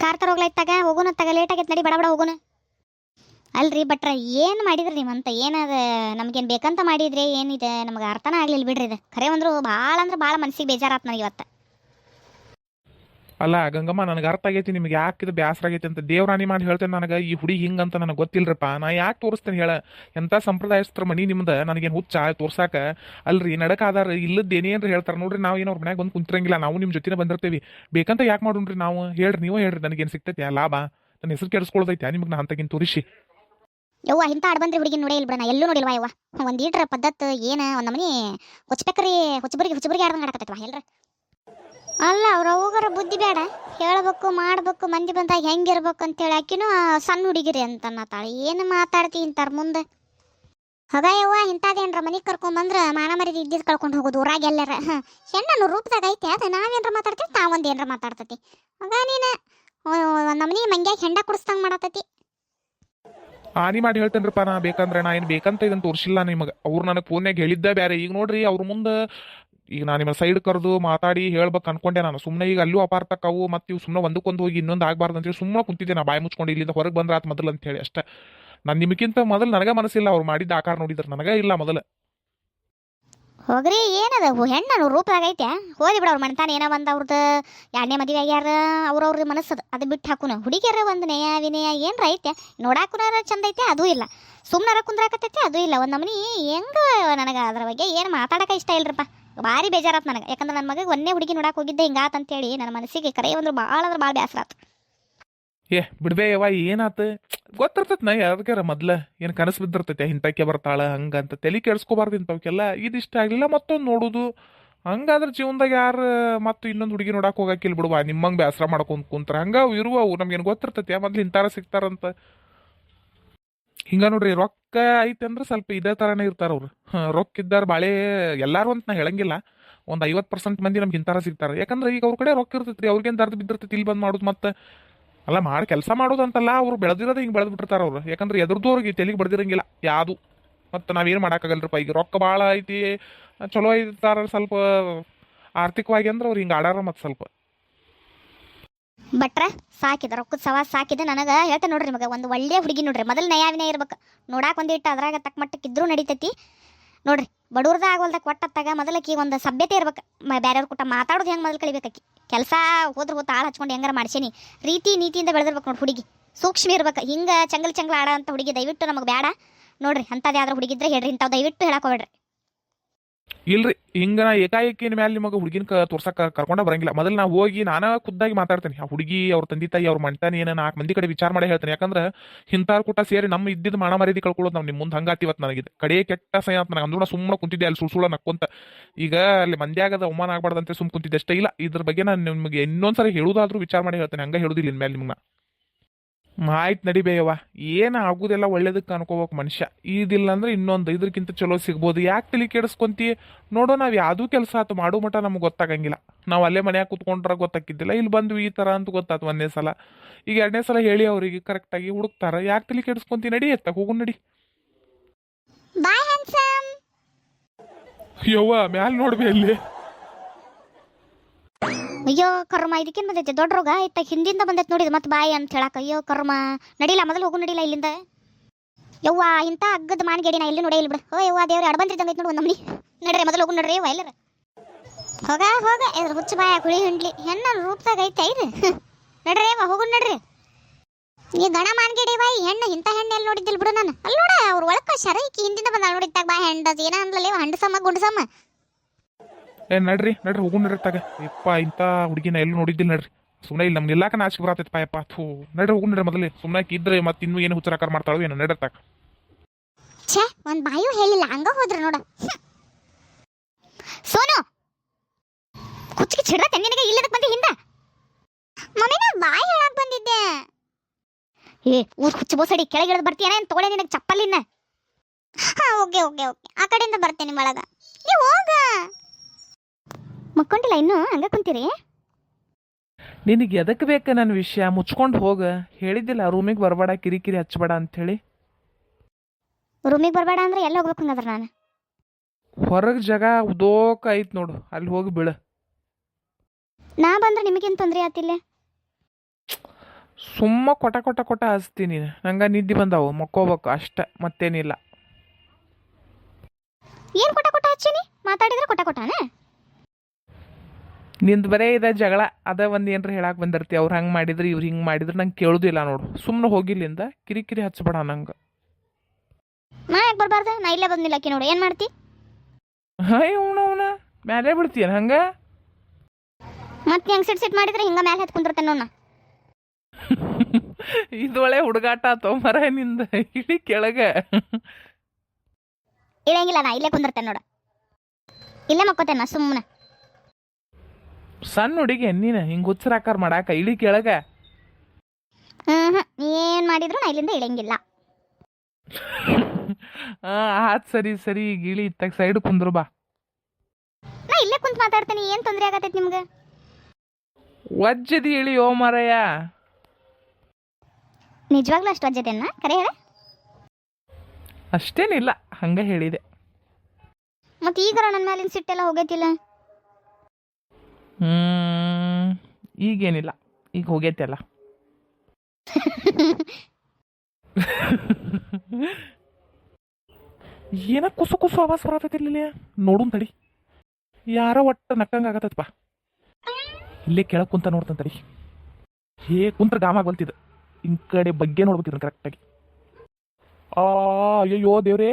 Car ತರ ಹೋಗ್ಲೈತಾಗ ಹೋಗೋಣ ತಗ ಲೇಟ್ ಆಗೈತೆ ನಡಿ ಬಡ ಬಡ ಹೋಗೋಣ ಅಲ್ರಿ ಬಟ್ರ ಏನು ಮಾಡಿದ್ರಿ ನೀವಂತ ಏನದ ನಮ್ಗೇನು ಬೇಕಂತ ಮಾಡಿದ್ರಿ? ಏನಿದೆ? ನಮ್ಗೆ ಅರ್ಥನ ಆಗ್ಲಿಲ್ಲ ಬಿಡ್ರಿ ಇದು. ಖರೆ ಅಂದ್ರು ಭಾಳ ಅಂದ್ರೆ ಭಾಳ ಮನ್ಸಿಗೆ ಬೇಜಾರಾತ್ ನನಗೆ ಇವತ್ತು. ಅಲ್ಲ, ಗಂಗಮ್ಮ, ನನಗೆ ಅರ್ಥ ಆಗೈತಿ, ನಿಮ್ಗೆ ಯಾಕೆ ಇದು ಬ್ಯಾಸರ ಆಗೈತಿ ಅಂತ ದೇವರಾಣಿ ಮಾಡಿ ಹೇಳ್ತೇನೆ ನನಗೆ, ಈ ಹುಡಿ ಹಿಂಗಂತ ನನಗೆ ಗೊತ್ತಿಲ್ರಪ್ಪ. ನಾ ಯಾಕೆ ತೋರಿಸ್ತೇನೆ ಹೇಳ? ಎಂಥ ಸಂಪ್ರದಾಯಸ್ತ್ರ ಮನಿ ನಿಮ್ದು? ನನಗೇನು ಹುಚ್ಚ? ತೋರ್ಸಾಕ? ಅಲ್ರಿ ನಡಕಾದಾರ ಇಲ್ಲದ್ದು ಅಂತ ಹೇಳ್ತಾರೆ ನೋಡ್ರಿ, ನಾವು ಏನೋ ಅವ್ರ ಮನ್ಯಾಗ ಬಂದು ಕುಂತಿರಂಗಿಲ್ಲ, ನಾವು ನಿಮ್ಮ ಜೊತೆನೇ ಬಂದಿರ್ತೀವಿ. ಬೇಕಂತ ಯಾಕೆ ಮಾಡೋಣ್ರಿ ನಾವು? ಹೇಳ್ರಿ, ನೀವು ಹೇಳ್ರಿ, ನನಗೇನು ಸಿಗ್ತೈತಿ ಲಾಭ. ನನ್ನ ಹೆಸರು ಕೆಡಿಸ್ಕೊಳ್ದೈತೆ ನಿಮ್ಗೆ? ನಾ ಅಂತಗಿನ ತೋರಿಸಿ. ಯವ್ವ ಇಂಥ ಆಡ್ ಬಂದ್ರಿ ಹುಡುಗಿ ನೋಡಿ ಬಿಡ ನಾ ಎಲ್ಲೂ ನೋಡಿಲ್ವಾ ಯವ್ವ? ಒಂದು ಈಟ್ರ ಪದ್ಧತಿ ಏನ ಒಂದು ನಮನಿ ಹೊಚ್ಬೇಕ್ರಿ ಹೊಚ್ಚಬರಿಗೆ ಹೊಚ್ಚಬರಿಗೆ ಆಡ್ದಂಗೆ ಎಲ್ರ ಅಲ್ಲ, ಅವ್ರ ಹೋಗರ ಬುದ್ಧಿ ಬೇಡ. ಹೇಳ್ಬೇಕು, ಮಾಡ್ಬೇಕು, ಮಂದಿ ಬಂದಾಗ ಹೆಂಗಿರ್ಬೇಕು ಅಂತೇಳಿ ಆಕಿನೂ ಸಣ್ಣ ಹುಡುಗಿರಿ ಅಂತ ಅನ್ನತ್ತಾಳೆ ಏನು ಮಾತಾಡ್ತಿ ಇಂತಾರ ಮುಂದೆ? ಹಗ ಯವ್ವ ಇಂಥದ್ದೇನ್ರ ಮನೆಗೆ ಕರ್ಕೊಂಬಂದ್ರೆ ಮಾನ ಮರ್ಯಾದೆ ಇದ್ದಿದ್ದು ಕಳ್ಕೊಂಡು ಹೋಗೋದು ಊರಾಗ ಎಲ್ಲಾರ? ಹಾಂ, ಹೆಣ್ಣನ್ನು ರೂಪದಾಗ ಐತೆ ಅದು ನಾವೇನ್ರ ಮಾತಾಡ್ತೀವಿ ತಾವೊಂದು ಏನರ ಮಾತಾಡ್ತತಿ. ಹಗ ನೀನು ನಮ್ಮನಿ ಮಂಗ್ಯಾಗ ಹೆಂಡ ಕುಡಿಸ್ದಂಗೆ ಮಾಡತತಿ. ಹಾನಿ ಮಾಡಿ ಹೇಳ್ತೇನ್ರಪ್ಪ, ನಾ ಬೇಕಂದ್ರೆ ನಾ ಏನು ಬೇಕಂತ ಇದನ್ನು ತೋರಿಸಿಲ್ಲ ನಿಮಗೆ. ಅವ್ರು ನನಗೆ ಫೋನ್ಯಾಗ ಹೇಳಿದ್ದ ಬೇರೆ ಈಗ ನೋಡ್ರಿ, ಅವ್ರ ಮುಂದೆ ಈಗ ನಾನು ನಿಮ್ಮ ಸೈಡ್ ಕರೆದು ಮಾತಾಡಿ ಹೇಳ್ಬೇಕು ಅನ್ಕೊಂಡೆ ನಾನು. ಸುಮ್ಮನೆ ಈಗ ಅಲ್ಲೂ ಅಪಾರ್ಥಕ್ಕವು, ಮತ್ತು ಇವು ಸುಮ್ಮನೆ ಒಂದಕ್ಕೊಂದು ಹೋಗಿ ಇನ್ನೊಂದು ಆಗಬಾರ್ದು ಅಂತೇಳಿ ಸುಮ್ಮನೆ ಕುಂತಿದ್ದೆ ನಾ ಬಾಯಿ ಮುಚ್ಕೊಂಡು, ಇಲ್ಲಿಂದ ಹೊರಗೆ ಬಂದ್ರೆ ಆತು ಮೊದಲು ಅಂತ ಹೇಳಿ ಅಷ್ಟೇ. ನಾನು ನಿಮಗಿಂತ ಮೊದಲು ನನಗೆ ಮನಸ್ಸಿಲ್ಲ ಅವ್ರು ಮಾಡಿದ್ದ ಆಕಾರ ನೋಡಿದ್ರೆ ನನಗೆ ಇಲ್ಲ ಮೊದಲು. ಹೋಗ್ರಿ, ಏನದ? ಹೆಣ್ಣು ರೂಪದಾಗ ಐತೆ ಹೋಗಿ ಬಿಡ ಅವ್ರ ಮನೆತಾನ, ಏನೋ ಒಂದು ಅವ್ರದ್ದು ಎರಡನೇ ಮದುವೆ ಆಗ್ಯಾರ ಅವ್ರವ್ರ ಮನಸ್ಸದ. ಅದು ಬಿಟ್ಟು ಹಾಕುನ. ಹುಡುಗಿಯರ ಒಂದು ನೇಯ ವಿನಯ ಏನ್ರ ಐತೆ? ನೋಡಾಕುನಾರ ಚಂದ ಐತೆ, ಅದು ಇಲ್ಲ. ಸುಮ್ಮನಾರ ಕುಂದ್ರಾಕತ್ತೈತೆ, ಅದು ಇಲ್ಲ. ಒಂದು ನಮನಿ ಹೆಂಗ ನನಗೆ ಅದ್ರ ಬಗ್ಗೆ ಏನು ಮಾತಾಡಕ ಇಷ್ಟ ಇಲ್ರಪ್ಪ. ಭಾರಿ ಬೇಜಾರಾತ್ ನನಗೆ. ಯಾಕಂದ್ರೆ ನನ್ನ ಮಗ ಒಂದೇ ಹುಡುಗಿ ನೋಡಕ್ಕೆ ಹೋಗಿದ್ದೆ, ಹಿಂಗಾತ್ ಅಂತೇಳಿ ನನ್ನ ಮನಸ್ಸಿಗೆ ಕರೆ ಅಂದ್ರೆ ಭಾಳ ಅಂದ್ರೆ ಭಾಳ ಬೇಸರ ಆತು. ಏ, ಬಿಡ್ಬೇ ಯವ್ವ, ಏನಾತ? ಗೊತ್ತಿರ್ತೈತೆ ನಾ ಯಾವ್ದಕ್ಕಾರ ಮೊದ್ಲ? ಏನು ಕನಸು ಬಿದ್ದಿರ್ತೈತೆ ಇಂಥಕ್ಕೆ ಬರ್ತಾಳ ಹಂಗಂತ ತಲೆ ಕೆಡ್ಸ್ಕೊಬಾರ್ದು ಇಂಥವಕ್ಕೆಲ್ಲ ಇದಿಷ್ಟ ಆಗಲಿಲ್ಲ, ಮತ್ತೊಂದು ನೋಡುದು. ಹಂಗಾದ್ರೆ ಜೀವನದಾಗ ಯಾರು, ಮತ್ತು ಇನ್ನೊಂದು ಹುಡುಗಿ ನೋಡಕ್ಕೆ ಹೋಗಕ್ಕಿಲ್ಲ ಬಿಡುವ? ನಿಮ್ಮಂಗೆ ಬೇಸರ ಮಾಡ್ಕೊಂತ ಕುಂತ್ರ. ಹಂಗ ಇರುವವು, ನಮ್ಗೇನು ಗೊತ್ತಿರ್ತೈತಿ, ಮೊದ್ಲು ಇಂತಾರ ಸಿಗ್ತಾರಂತ. ಹಿಂಗ ನೋಡ್ರಿ, ರೊಕ್ಕ ಐತಿ ಅಂದ್ರೆ ಸ್ವಲ್ಪ ಇದೇ ತರಾನೇ ಇರ್ತಾರ ಅವ್ರು. ರೊಕ್ಕ ಇದ್ದಾರ ಬಾಳೆ ಎಲ್ಲಾರು ಅಂತ ನಾ ಹೇಳಂಗಿಲ್ಲ. ಒಂದು ಐವತ್ತು ಪರ್ಸೆಂಟ್ ಮಂದಿ ನಮ್ಗೆ ಇಂತಾರ ಸಿಗ್ತಾರೆ. ಯಾಕಂದ್ರೆ ಈಗ ಅವ್ರ ಕಡೆ ರೊಕ್ಕ ಇರ್ತೈತಿ ರೀ ಅವ್ರಿಗೇನು ದರ್ದು ಬಿದ್ದಿರ್ತೈತಿ ಇಲ್ಲಿ ಬಂದು ಮಾಡೋದು ಮತ್ತೆ ಅಲ್ಲ ಮಾಡಿ ಕೆಲಸ ಮಾಡೋದಂತಲ್ಲ, ಅವ್ರು ಬೆಳೆದಿರೋದು ಹಿಂಗೆ ಬೆಳೆದು ಬಿಟ್ಟಿರ್ತಾರ ಅವ್ರು. ಯಾಕಂದ್ರೆ ಎದುರ್ದು ಅವ್ರಿಗೆ ತೆಲಿಗೆ ಬಡ್ದಿರಂಗಿಲ್ಲ ಯಾವುದು. ಮತ್ತು ನಾವೇನು ಮಾಡೋಕ್ಕಾಗಲ್ರಪ್ಪ, ಈಗ ರೊಕ್ಕ ಭಾಳ ಐತಿ ಚಲೋ ಐತಾರ ಸ್ವಲ್ಪ ಆರ್ಥಿಕವಾಗಿ ಅಂದ್ರೆ ಅವ್ರು ಹಿಂಗೆ ಆಡಾರ ಮತ್ತು ಸ್ವಲ್ಪ. ಭಟ್ರ, ಸಾಕಿದ, ರೊಕ್ಕದ ಸವಾ ಸಾಕಿದ ನನಗೆ ಹೇಳ್ತೆ ನೋಡ್ರಿ ನಿಮಗೆ, ಒಂದು ಒಳ್ಳೆ ಹುಡುಗಿ ನೋಡ್ರಿ. ಮೊದಲು ನಯಾವಿನ ಇರ್ಬೇಕು. ನೋಡಾಕ ಒಂದಿಟ್ಟು ಅದ್ರಾಗ ತಕ್ಕ ಮಟ್ಟಕ್ಕೆ ಇದ್ರೂ ನಡಿತೈತಿ. ನೋಡ್ರಿ ಬಡವ್ರದ ಆಗೋಲ್ದ ಕೊಟ್ಟತ್ತಾಗ ಮೊದಲಕ್ಕೆ ಒಂದು ಸಭ್ಯತೆ ಇರ್ಬೇಕು. ಬೇರೆಯವ್ರ ಕೂಟ ಮಾತಾಡೋದು ಹೆಂಗೆ ಮೊದಲು ಕಲಿಬೇಕಿ ಕೆಲಸ ಹೋದ್ರ ಹೋತ ಆಳು ಹಚ್ಕೊಂಡು ಹೆಂಗಾರ ಮಾಡ್ಸೇನಿ. ರೀತಿ ನೀತಿಯಿಂದ ಬೆಳೆದಿರ್ಬೇಕು ನೋಡಿ ಹುಡುಗಿ. ಸೂಕ್ಷ್ಮ ಇರ್ಬೇಕು. ಹಿಂಗೆ ಚಂಗಲ್ ಚಂಗಲ್ ಆಡ ಅಂತ ಹುಡುಗಿ ದಯವಿಟ್ಟು ನಮಗೆ ಬೇಡ ನೋಡ್ರಿ ಅಂಥದ್ದು ಯಾವ್ದಾರು ಹುಡುಗಿದ್ರೆ ಹೇಳ್ರಿ, ಇಂಥವು ದಯವಿಟ್ಟು ಹೇಳಕ್ಕೆ ಹೋಗ್ಬೇಡ್ರಿ. ಇಲ್ರಿ, ಹಿಂಗ ನಾ ಏಕಾಏಕಿನ ಮ್ಯಾಲೆ ನಿಮಗೆ ಹುಡುಗಿನ ಕ ಕರ್ಕೊಂಡ ಬರಂಗಿಲ್ಲ. ಮೊದಲು ನಾ ಹೋಗಿ ನಾನಾ ಖುದ್ದಾಗಿ ಮಾತಾಡ್ತೇನೆ. ಆ ಹುಡುಗಿ, ಅವ್ರ ತಂದೆ ತಾಯಿ, ಅವ್ರ ಮಣ್ತಾನೆ ಏನು ನಾಲ್ಕು ಮಂದಿ ಕಡೆ ವಿಚಾರ ಮಾಡಿ ಹೇಳ್ತೇನೆ. ಯಾಕಂದ್ರೆ ಇಂಥವ್ರ ಕೂಟ ಸೇರಿ ನಮ್ಮ ಇದ್ದಿದ್ದು ಮಾನ ಮರ್ಯಾದೆ ಕಳ್ಕೊಳ್ಳೋದು ನಾವು ನಿಮ್ಮ ಮುಂದೆ ಹಂಗಾತಿವತ್ತು ನನಗಿದೆ. ಕಡೆ ಕೆಟ್ಟ ಸಹ ಅಂತ ಅಂದ್ರೂ ಸುಮ್ಮನೆ ಕುಂತಿದ್ದೆ, ಅಲ್ಲಿ ಸುಳ್ಸುಳ ನಕ್ಕೊಂತ. ಈಗ ಅಲ್ಲಿ ಮಂದ್ಯಾಗದ ಅವಮಾನ ಆಗ್ಬಾರ್ದು ಸುಮ್ಮ ಕುಂತಿದ್ದೆ ಅಷ್ಟೇ. ಇಲ್ಲ, ಇದ್ರ ಬಗ್ಗೆ ನಾನು ನಿಮಗೆ ಇನ್ನೊಂದ್ಸರಿ ಹೇಳುದಾದ್ರೂ ವಿಚಾರ ಮಾಡಿ ಹೇಳ್ತೇನೆ. ಹಂಗ ಹೇಳುದಿಲ್ಲ ಇನ್ಮೇಲೆ ನಿಮ್ಗೆ ಆಯ್ತು ನಡಿಬೇಯವ್ವ ಏನು ಆಗೋದೆಲ್ಲ ಒಳ್ಳೇದಕ್ಕೆ ಅನ್ಕೋಬೇಕು ಮನುಷ್ಯ. ಇದಿಲ್ಲ ಅಂದ್ರೆ ಇನ್ನೊಂದು ಇದ್ರಕ್ಕಿಂತ ಚಲೋ ಸಿಗ್ಬೋದು. ಯಾಕೆ ತಲೆ ಕೆಡಿಸ್ಕೊಂತಿ ನೋಡೋ ನಾವು ಯಾವುದೂ ಕೆಲಸ ಆತು ಮಾಡೋ ಮಟ ನಮ್ಗೆ ಗೊತ್ತಾಗಂಗಿಲ್ಲ. ನಾವು ಅಲ್ಲೇ ಮನ್ಯಾಗ ಕೂತ್ಕೊಂಡ್ರೆ ಗೊತ್ತಾಕಿದ್ದಿಲ್ಲ. ಇಲ್ಲಿ ಬಂದ್ವಿ ಈ ಥರ ಅಂತ ಗೊತ್ತಾತು ಒಂದೇ ಸಲ. ಈಗ ಎರಡನೇ ಸಲ ಹೇಳಿ ಅವರಿಗೆ ಕರೆಕ್ಟಾಗಿ ಹುಡುಕ್ತಾರ. ಯಾಕೆ ತಲೆ ಕೆಡಿಸ್ಕೊಂತಿ ನಡಿ ಎತ್ತ ಹೋಗು ನಡಿ. ಯವ್ವ ಮ್ಯಾಲ ನೋಡ್ಬಿ ಅಲ್ಲಿ ಅಯ್ಯೋ, ಕರ್ಮ, ಇದಕ್ಕೇನು ಬಂದೈತೆ? ದೊಡ್ಡ ರೋಗ ಇತ್ತ ಹಿಂದಿಂದ ಬಂದೈತೆ ನೋಡಿದ ಮತ್ತೆ ಬಾಯಿ ಅಂತ ಹೇಳಕ, ಅಯ್ಯೋ, ಕರ್ಮ. ನಡಿಲ್ಲ ಮೊದಲು ಹೋಗು ನಡಿಲ್ಲ ಇಲ್ಲಿಂದ? ಯವ್ವ, ಇಂಥ ಅಗ್ಗದ ಮಾನ್ಗೇಡಿ ನಾ ಇಲ್ಲಿ ನೋಡೇ ಇಲ್ಲ ಬಿಡು. ಓ, ಯವ್ವ, ದೇವ್ರ ಅಡ್ಬಂದ್ರಿದ್ದಂಗೆ ಐತೆ ನೋಡು ಒಂದು ನಮ್ನಿ. ನಡ್ರಿ, ಮೊದಲು ಹೋಗು, ನಡ್ರಿ ಎಲ್ಲರ. ಹೋಗ ಹೋಗ ಇದ್ರ ಹುಚ್ಚ ಬಾಯ ಕುಳಿ ಹಿಂಡ್ಲಿ. ಹೆಣ್ಣ ರೂಪದಾಗ ಐತೆ ಐದು ನಡ್ರಿ, ಯವ್ವ, ಹೋಗು, ನಡ್ರಿ. ಈ ಗಣ ಮಾನ್ಗೇಡಿ ಬಾಯಿ, ಹೆಣ್ಣು, ಇಂಥ ಹೆಣ್ಣು ಎಲ್ಲಿ ನೋಡಿದ್ದಿಲ್ಲ ಬಿಡು ನಾನು. ಅಲ್ಲಿ ನೋಡ, ಅವ್ರ ಒಳಕ ಶರೈಕಿ ಹಿಂದಿಂದ ಬಂದ ನೋಡಿದ್ದಾಗ ಬಾ ಹೆಂಡದ ಏನ ಅಂದ್ಲಲ್ಲ ಹಂಡಸಮ್ಮ, ಗುಂಡಸಮ್ಮ. ಏ, ನಡ್ರಿ ನಡ್ರಿ, ಹೋಗು ನಡ್ರಿ ತಗ ಯಪ್ಪ, ಇಂಥ ಹುಡುಗಿನ ಎಲ್ಲೂ ನೋಡಿದ್ದಿಲ್ಲ ನಡ್ರಿ. ಸುಮ್ಮನೆ ಇಲ್ಲಿ ನಮ್ಗೆ ಎಲ್ಲಾಕ ನಾಚಿಕೆ ಬರತೈತೆ ಪಾಯಪ್ಪ ಥೂ, ನಡ್ರಿ, ಹೋಗು ನಡ್ರಿ ಮೊದಲೇ. ಸುಮ್ಮನೆ ಇದ್ರೆ ಮತ್ತೆ ಇನ್ನೂ ಏನು ಹುಚ್ಚರಾಕಾರ ಮಾಡ್ತಾಳು ಏನೋ ನಡ್ರಿ ತಗ ಛೇ, ಒಂದು ಬಾಯು ಹೇಳಿಲ್ಲ, ಹಂಗ ಹೋದ್ರ ನೋಡ. ಸೋನು! ಕುಚ್ಚಿಗೆ ಚಿಡ್ರತ್ತೆ ನಿನಗೆ ಇಲ್ಲದಕ್ಕೆ ಬಂದಿ ಹಿಂದ. ಮಮ್ಮಿ, ನಾ ಬಾಯಿ ಹೇಳಕ್ ಬಂದಿದ್ದೆ. ಏ, ಊರ್ ಹುಚ್ಚು ಬೋಸಡಿ, ಕೆಳಗೆ ಇಳಿದು ಬರ್ತೀಯಾ ಏನು ತಗೊಳ್ಳೆ ನಿನಗೆ ಚಪ್ಪಲಿನ? ಹಾ ಓಕೆ ಓಕೆ ಓಕೆ ಆ ಕಡೆಯಿಂದ ಬರ್ತೇನೆ ಒಳಗ. ಏ, ಹೋಗ. ಮಕ್ಕೊಂಡಿಲ್ಲ ಇನ್ನು? ಹಂಗ ಕುಂತೀರಿ? ನಿನಗೆ ಎದಕ್ಕೆ ಬೇಕು ನನ್ನ ವಿಷಯ? ಮುಚ್ಕೊಂಡು ಹೋಗ. ಹೇಳಿದ್ದಿಲ್ಲ ರೂಮಿಗೆ ಬರಬೇಡ ಕಿರಿಕಿರಿ ಹಚ್ಚಬೇಡ ಹೇಳಿ ರೂಮಿಗೆ ಬರಬೇಡ ಅಂದ್ರೆ ಎಲ್ಲ ಹೋಗ್ಬೇಕು ಹಂಗಾದ್ರೆ ನಾನು? ಹೊರಗೆ ಜಾಗ ಉದೋಕ ಐತ್ ನೋಡು. ಅಲ್ಲಿ ಹೋಗಿ ಬೀಳ. ನಾ ಬಂದ್ರೆ ನಿಮಗೇನು ತೊಂದರೆ ಆತಿಲ್ಲ ಸುಮ್ಮ ಕೊಟ ಕೊಟ ಕೊಟ ಹಚ್ತೀನಿ ನಂಗೆ ನಿದ್ದೆ ಬಂದಾವು. ಮಕ್ಕೋಬೇಕು ಅಷ್ಟ. ಮತ್ತೇನಿಲ್ಲ. ಏನು ಕೊಟ ಕೊಟ ಹಚ್ಚೀನಿ ಮಾತಾಡಿದ್ರೆ ನಿಂದು ಬರೇ ಇದೆ ಜಗಳ ಅದ ಒಂದು ಏನ್ರ ಹೇಳಕ್ಕೆ ಬಂದಿರ್ತಿ ಅವ್ರು ಹಂಗೆ ಮಾಡಿದ್ರು ಇವ್ರು ಹಿಂಗೆ ಮಾಡಿದ್ರು ನಂಗೆ ಕೇಳೋದಿಲ್ಲ ನೋಡು. ಸುಮ್ಮನೆ ಹೋಗಿಲ್ಲಿಂದ ಕಿರಿಕಿರಿ ಹಚ್ಬೇಡ ನಂಗೆ. ನಾ ಯಾಕೆ ಬರಬಾರ್ದ? ನಾ ಇಲ್ಲೇ ಬಂದಿಲ್ಲ ಆಕಿ ನೋಡು. ಏನು ಮಾಡ್ತಿ? ಹಾಯ್ ಅವನ ಮ್ಯಾಲೆ ಬಿಡ್ತೀಯ ಹಂಗೆ? ಮತ್ತೆ ಹೆಂಗೆ ಸಿಟ್ ಸಿಟ್ ಮಾಡಿದ್ರೆ ಹಿಂಗೆ ಮ್ಯಾಲೆ ಹತ್ತು ಕುಂದಿರ್ತೇನೆ ನೋಡ್ ಇದೊಳೆ ಹುಡುಗಾಟ ಆತೋ ಮರ ನಿಂದ ಇಳಿ ಕೆಳಗೆ. ಇಳಂಗಿಲ್ಲ ನಾ ಇಲ್ಲೇ ಕುಂದಿರ್ತೇನೆ ನೋಡು. ಇಲ್ಲೇ ಮಕ್ಕೋತೇನೆ ಸುಮ್ಮನೆ ಸಣ್ಣ ಹುಡುಗಿ ನೀನು ಹಿಂಗೆ ಹುಚ್ಚರಾಕಾರ ಮಾಡಾಕ ಇಳಿ ಕೆಳಗೆ. ಏನ್ ಮಾಡಿದ್ರು ನಾ ಇಲ್ಲಿಂದ ಇಳಂಗಿಲ್ಲ ಆತ್ ಸರಿ ಸರಿ ಈಗ ಇಳಿ ಇತ್ತಾಗ ಸೈಡ್ ಕುಂದ್ರು ಬಾ. ನಾ ಇಲ್ಲೇ ಕುಂತ ಮಾತಾಡ್ತೀನಿ ಏನು ತೊಂದರೆ ಆಗತ್ತೈತಿ ನಿಮ್ಗೆ? ವಜ್ಜದಿ ಇಳಿ ಓ ಮರಯ್ಯ. ನಿಜವಾಗ್ಲೂ ಅಷ್ಟು ವಜ್ಜದೇನ? ಕರೆ ಹೇಳ. ಅಷ್ಟೇನಿಲ್ಲ ಹಂಗೆ ಹೇಳಿದೆ. ಮತ್ತೆ ಈಗ ನನ್ನ ಮೇಲಿನ ಸಿಟ್ಟೆಲ್ಲ ಹೋಗೈತಿಲ್ಲ. ಹ್ಮ್, ಈಗೇನಿಲ್ಲ. ಈಗ ಹೋಗೈತೆ ಅಲ್ಲ ಏನ ಕುಸು ಕುಸು ಆವಾಸ್ ಬರತೈತಿ ನೋಡು ತಡಿ. ಯಾರೋ ಒಟ್ಟು ನಕ್ಕಂಗ ಆಗತ್ತಪ್ಪ ಇಲ್ಲೇ ಕೆಳಗೆ ಕುಂತ ನೋಡ್ತಾನೆ ತಡಿ. ಹೇ, ಕುಂತ್ರ ಗಾಮ ಬಲ್ತಿದ್ದು ಈ ಕಡೆ ಬಗ್ಗೆ ನೋಡ್ಬೇಕಿದ್ರು ಕರೆಕ್ಟಾಗಿ. ಆ ಅಯ್ಯೋ ದೇವ್ರೇ.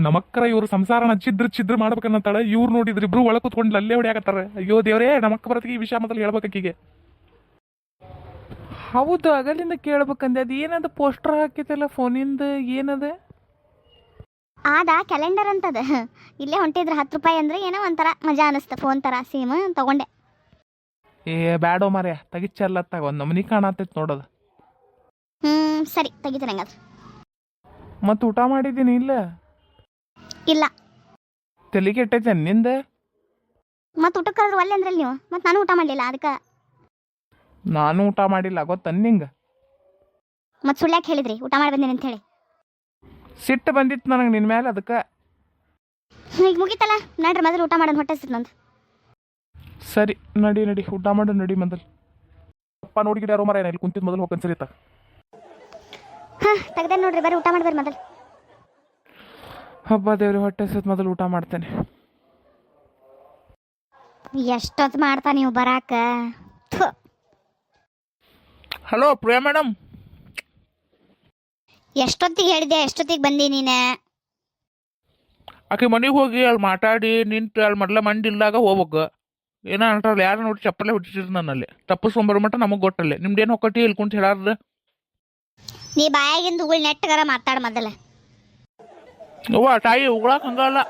ನಮಕ್ಕರ ಇವ್ರು ಸಂಸಾರನ ಚಿದ್ರ ಚಿದ್ರ ಮಾಡ್ಬೇಕನ್ನತ್ತಾಳೆ ಇವ್ರು ನೋಡಿದ್ರೆ ಇಬ್ರು ಒಳ ಕುತ್ಕೊಂಡು ಅಲ್ಲೇ ಹೊಡಿಯಾಕತ್ತಾರ. ಅಯ್ಯೋ ದೇವ್ರೇ ನಮಕ್ಕ ಬರತ್ತಿಗೆ ಈ ವಿಷಯ ಮೊದಲು ಹೇಳ್ಬೇಕೀಗೆ ಹೌದು ಅಗಲಿಂದ ಕೇಳ್ಬೇಕಂದೆ. ಅದು ಏನದ ಪೋಸ್ಟರ್ ಹಾಕಿತ್ತಲ್ಲ ಫೋನಿಂದ? ಏನದ? ಆದ ಕ್ಯಾಲೆಂಡರ್ ಅಂತದ. ಇಲ್ಲೇ ಹೊಂಟಿದ್ರೆ ಹತ್ತು ರೂಪಾಯಿ ಅಂದ್ರೆ ಏನೋ ಒಂಥರ ಮಜಾ ಅನಿಸ್ತ. ಫೋನ್ ತರ ಸೇಮ್ ತಗೊಂಡೆ. ಏ ಬ್ಯಾಡೋ ಮಾರ್ಯ ತಗ ಒಂದು ನಮನಿ ಕಾಣತೈತಿ ನೋಡೋದು. ಹ್ಞೂ ಸರಿ ತೆಗಿತೀನಿ ಹಂಗಾದ್ರೆ. ಮತ್ತೆ ಊಟ ಮಾಡಿದ್ದೀನಿ ಇಲ್ಲ? ಇಲ್ಲ. ತಲೆ ಕೆಟ್ಟೈತೆ ನಿಂದ? ಮತ್ತೆ ಊಟಕ್ಕೆ ಕರೆದ್ರು ಒಲ್ಲೆ ಅಂದ್ರಲ್ಲ ನೀವು? ಮತ್ತೆ ನಾನು ಊಟ ಮಾಡಲಿಲ್ಲ ಅದಕ್ಕೆ. ನಾನು ಊಟ ಮಾಡಿಲ್ಲ ಗೊತ್ತ ನಿಂಗೆ? ಮತ್ತೆ ಸುಳ್ಳ್ಯಾಕೆ ಹೇಳಿದ್ರಿ ಊಟ ಮಾಡಿ ಬಂದೇನೆ ಅಂತ ಹೇಳಿ. ಸಿಟ್ಟು ಬಂದಿತ್ತು ನನಗೆ ನಿನ್ನ ಮೇಲೆ ಅದಕ್ಕೆ? ಈಗ ಮುಗೀತಲ್ಲ ನಡ್ರಿ ಮೊದಲು ಊಟ ಮಾಡೋಣ ಹೊಟ್ಟೆ ಸಿಟ್ಟು ನಂದು. ಸರಿ ನಡಿ ನಡಿ ಊಟ ಮಾಡು ನಡಿ ಮೊದಲು. ಅಪ್ಪ ನೋಡಿಗಿಡ್ಯಾರೋ ಮರ ಇಲ್ಲಿ ಕುಂತಿದ್ ಮೊದಲು ಹೋಗಿ ತ ಹಾಂ ತೆಗ್ದೆ ನೋಡ್ರಿ ಬರ್ರಿ ಊಟ ಮಾಡಿ ಬರ್ರಿ ಮೊದಲು. ಹಬ್ಬ ದೇವ್ರಿ ಹೊಟ್ಟೆ ಸತ್ ಮೊದಲು ಊಟ ಮಾಡ್ತೇನೆ. ಎಷ್ಟೊತ್ತು ಮಾಡ್ತಾ ನೀವು ಬರಾಕ? ಹಲೋ ಪ್ರಿಯಾ ಮೇಡಮ್ ಎಷ್ಟೊತ್ತಿಗೆ ಹೇಳಿದೆ? ಎಷ್ಟೊತ್ತಿಗೆ ಬಂದಿ ನೀನೆ? ಆಕೆ ಮನೆಗೆ ಹೋಗಿ ಅಲ್ಲಿ ಮಾತಾಡಿ ನಿಂತು ಅಲ್ಲಿ ಮೊದಲ ಮಂಡಿ ಇಲ್ದಾಗ ಹೋಗ್ಬೇಕು. ಏನೋ ಅಂತಾರಲ್ಲ ಯಾರು ನೋಡಿ ಚಪ್ಪಲೆ ಹೊಟ್ಟಿಸಿದ್ರು ನನ್ನಲ್ಲಿ. ತಪ್ಪಿಸ್ಕೊಂಬರೋ ಮಟ್ಟ ನಮಗೆ ಗೊತ್ತಲ್ಲೇ. ನಿಮ್ದೇನು ಹೊಕ್ಕಟಿ ಇಲ್ಲಿ ಕುಂತ ಹೇಳಾರ್ದು? ನೀ ಬಾಯಾಗಿಂದ ಉಗುಳ್ ನೆಟ್ಟಗಾರ ಮಾತಾಡ ಮೊದಲ. ಅವ್ವ ತಾಯಿ ಉಗುಳಾಕ ಹಂಗಲ್ಲ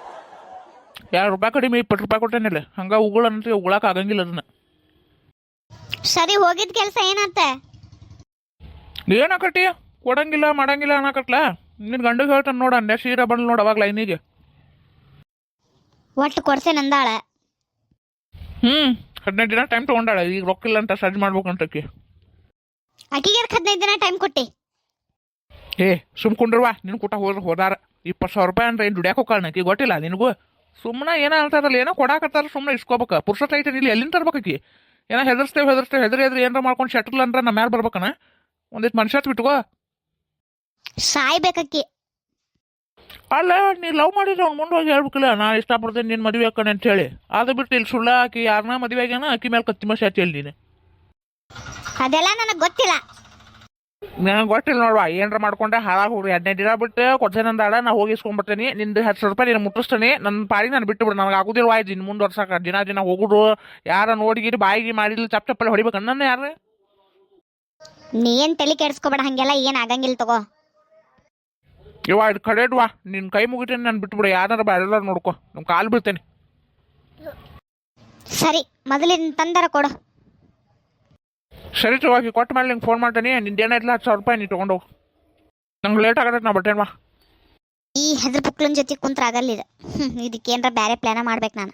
ಎರಡು ರೂಪಾಯಿ ಕಡಿಮೆ ಇಪ್ಪತ್ತು ರೂಪಾಯಿ ಕೊಟ್ಟೇನಿಲ್ಲ ಹಂಗ ಉಗುಳ ಅಂತ ಉಗುಳಾಕ ಆಗಂಗಿಲ್ಲ ಅದನ್ನ. ಸರಿ ಹೋಗಿದ್ ಕೆಲಸ ಏನಾತ ಏನಕಟ್ಟಿ ಕೊಡಂಗಿಲ್ಲ ಮಾಡಂಗಿಲ್ಲ ಅನ್ನಕಟ್ಲ ನಿನ್ನ ಗಂಡಗೆ ಹೇಳ್ತಾನೆ ನೋಡ ಅಂದೆ ಸೀರೆ ಬಂದ್ ನೋಡು ಅವಾಗ ಲೈನಿಗೆ ಒಟ್ಟು ಕೊಡ್ಸೆ ನಂದಾಳ ಹ್ಞೂ ಹದಿನೈದು ದಿನ ಟೈಮ್ ತಗೊಂಡಾಳ. ಈಗ ರೊಕ್ಕಿಲ್ಲ ಅಂತ ಸರ್ಜ್ ಮಾಡ್ಬೇಕಂತಕ್ಕೆ ಆಕಿಗೆ ಅಕ್ಕಿಗೆ ಹದಿನೈದು ದಿನ ಟೈಮ್ ಕೊಟ್ಟಿ? ಏ ಸುಮ್ ಕುಂಡ್ರವಾ ನಿನ್ ಕೂಟ ಹೋದ್ರ ಹೋದಾರ. ಇಪ್ಪತ್ತು ಸಾವಿರ ರೂಪಾಯಿ ಅಂದ್ರೆ ಏನು ದುಡಿಯಾಕ ಆಕಿ ಗೊತ್ತಿಲ್ಲ ನಿನಗೂ. ಸುಮ್ಮನೆ ಏನೋ ಅಂತಾರಲ್ಲ ಏನೋ ಕೊಡಾಕತ್ತಾರ ಸುಮ್ಮನೆ ಇಸ್ಕೋಬೇಕು. ಪುರುಷ ಐತೆ ಇಲ್ಲಿ ಎಲ್ಲಿಂದ ತರ್ಬೇಕಿ ಏನೋ ಹೆದರ್ಸ್ತೇವೆ ಹೆದರ್ಸ್ತೇವೆ ಹೆದರಿ ಹೆದ್ರಿ ಏನಾರ ಮಾಡ್ಕೊಂಡು ಶೆಟ್ರಲ್ ಅಂದ್ರೆ ನಮ್ಮ ಯಾರು ಬರ್ಬೇಕನ? ಒಂದಿಟ್ಟು ಮನುಷ್ಯ ಬಿಟ್ಕೋ. ಸಾಯ್ಬೇಕಿ ಅಲ್ಲ ನೀ ಲವ್ ಮಾಡಿದ್ರೆ ಅವ್ನು ಮುಂದೆ ಹೋಗಿ ಹೇಳ್ಬೇಕಿಲ್ಲ. ನಾ ಇಷ್ಟಪಡ್ತೇನೆ ನಿನ್ನ ಮದುವೆ ಹಾಕೋಣ ಅಂತ ಹೇಳಿ. ಅದು ಬಿಟ್ಟು ಇಲ್ಲಿ ಸುಳ್ಳ ಆಕಿ ಯಾರನ್ನ ಮದುವೆ ಆಗ್ಯಾನ ಆಕಿ ಮೇಲೆ ಕತ್ತಿ ಮಸಿ ಹಚ್ಚಿ ನೀನು. ಅದೆಲ್ಲ ನನಗೆ ಗೊತ್ತಿಲ್ಲ. ನನಗೆ ಗೊತ್ತಿಲ್ಲ ನೋಡ್ವಾ ಏನ್ರ ಮಾಡ್ಕೊಂಡೆ ಹಾಳಾಗಿ ಹೋಗ್ರಿ ಹದಿನೈದು ದಿನ ಬಿಟ್ಟು ಕೊಡ್ಸೇನಂದಾಳ ನಾ ಹೋಗಿ ಇಸ್ಕೊಂಡ್ಬರ್ತೇನೆ ನಿಂದು ಹತ್ತು ಸಾವಿರ ರೂಪಾಯಿ ನೀನು ಮುಟ್ಟಿಸ್ತೇನೆ ನನ್ನ ಪಾಡಿಗೆ ನಾನು ಬಿಟ್ಟು ಬಿಡು ನನಗೆ ಆಗುದಿಲ್ಲ ಆಯ್ತು ಇನ್ನು ಮುಂದುವರ್ಸಕ್ಕೆ ದಿನ ದಿನ ಹೋಗುದು ಯಾರ ನೋಡಿಗಿರಿ ಬಾಯಿಗೆ ಮಾಡಿಲ್ಲ ಚಪ್ ಚಪ್ಪಲ್ಲಿ ಹೊಡಿಬೇಕು ನನ್ನ ಯಾರು ನೀ ಏನು ತಲೆ ಕೆಡಿಸ್ಕೊಬೇಡ ಹಂಗೆಲ್ಲ ಏನ್ ಆಗಂಗಿಲ್ಲ ತಗೋ. ಇವ ಇದು ಕಡೆಡ್ವಾ ನಿನ್ನ ಕೈ ಮುಗಿತೇನೆ ನಾನು ಬಿಟ್ಟು ಬಿಡು ಯಾರು ಬೇಡ ನೋಡ್ಕೊ ನಮ್ಮ ಕಾಲು ಬೀಳ್ತೇನೆ. ಸರಿ ಮೊದಲಿನ ತಂದರ ಕೊಡು. ಸರಿ ತಗೋಗಿ ಕೊಟ್ಟು ಮೇಲೆ ನಿಂಗೆ ಫೋನ್ ಮಾಡ್ತೀನಿ. ನಿಂದು ಏನಾಯ್ತಲ್ಲ ಹತ್ತು ಸಾವಿರ ರೂಪಾಯಿ ನೀ ತೊಗೊಂಡು ನಂಗೆ ಲೇಟ್ ಆಗತ್ತೆ ನಾ ಬರ್ತೇನೆ ಈ ಹೆದ್ರ ಪುಕ್ಲನ್ ಜೊತೆ ಕುಂತ್ರ ಆಗಲ್ಲ ಇದು. ಇದಕ್ಕೆ ಇದಕ್ಕೇನ್ರ ಬೇರೆ ಪ್ಲ್ಯಾನ ಮಾಡ್ಬೇಕು ನಾನು.